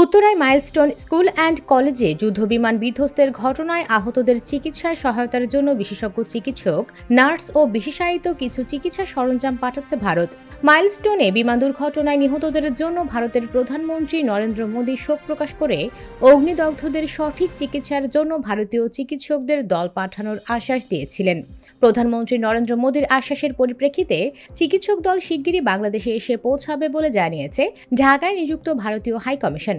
উত্তরায় milestone school and কলেজে যুদ্ধবিমান বিধ্বস্তের ঘটনায় আহতদের চিকিৎসায় সহায়তার জন্য বিশেষজ্ঞ চিকিৎসক, নার্স ও বিশেষায়িত কিছু চিকিৎসা সরঞ্জাম পাঠাচ্ছে ভারত। মাইলস্টোনে বিমান দুর্ঘটনায় নিহতদের জন্য ভারতের প্রধানমন্ত্রী নরেন্দ্র মোদী শোক প্রকাশ করে অগ্নিদগ্ধদের সঠিক চিকিৎসার জন্য ভারতীয় চিকিৎসকদের দল পাঠানোর আশ্বাস দিয়েছিলেন। প্রধানমন্ত্রী নরেন্দ্র মোদীর আশ্বাসের পরিপ্রেক্ষিতে চিকিৎসক দল শিগগিরই বাংলাদেশে এসে পৌঁছাবে বলে জানিয়েছে ঢাকায় নিযুক্ত ভারতীয় হাই কমিশন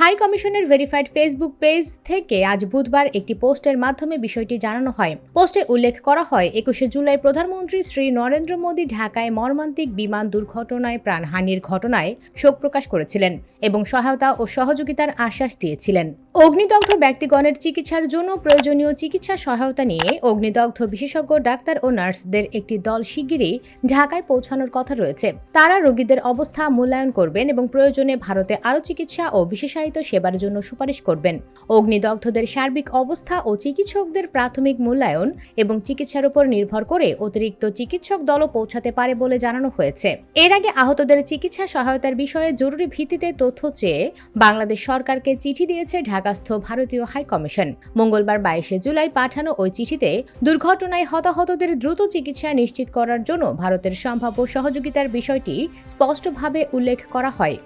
হাই কমিশনের ভেরিফাইড ফেসবুক পেজ থেকে আজ বুধবার একটি পোস্টের মাধ্যমে বিষয়টি জানানো হয়। পোস্টে উল্লেখ করা হয়, একুশে জুলাই প্রধানমন্ত্রী শ্রী নরেন্দ্র মোদী ঢাকায় মর্মান্তিক বিমান দুর্ঘটনায় প্রাণহানির ঘটনায় শোক প্রকাশ করেছিলেন এবং সহায়তা ও সহযোগিতার আশ্বাস দিয়েছিলেন। অগ্নিদগ্ধ ব্যক্তিগণের চিকিৎসার জন্য প্রয়োজনীয় চিকিৎসা সহায়তা নিয়ে অগ্নিদগ্ধ বিশেষজ্ঞ, ডাক্তার ও নার্সদের একটি দল শিগগিরই ঢাকায় পৌঁছানোর কথা রয়েছে। তারা রোগীদের অবস্থা মূল্যায়ন করবেন এবং প্রয়োজনে ভারতে আরও চিকিৎসা ও বিশেষায়িত সেবার জন্য সুপারিশ করবেন। অগ্নিদগ্ধদের সার্বিক অবস্থা ও চিকিৎসকদের প্রাথমিক মূল্যায়ন এবং চিকিৎসার উপর নির্ভর করে অতিরিক্ত চিকিৎসক দলও পৌঁছাতে পারে বলে জানানো হয়েছে। এর আগে আহতদের চিকিৎসা সহায়তার বিষয়ে জরুরি ভিত্তিতে তথ্য চেয়ে বাংলাদেশ সরকারকে চিঠি দিয়েছে ঢাকাস্থ ভারতীয় হাই কমিশন মঙ্গলবার বাইশে জুলাই পাঠানো ওই চিঠিতে দুর্ঘটনায় হতাহতদের দ্রুত চিকিৎসা নিশ্চিত করার জন্য ভারতের সম্ভাব্য সহযোগিতার বিষয়টি স্পষ্টভাবে উল্লেখ করা হয়।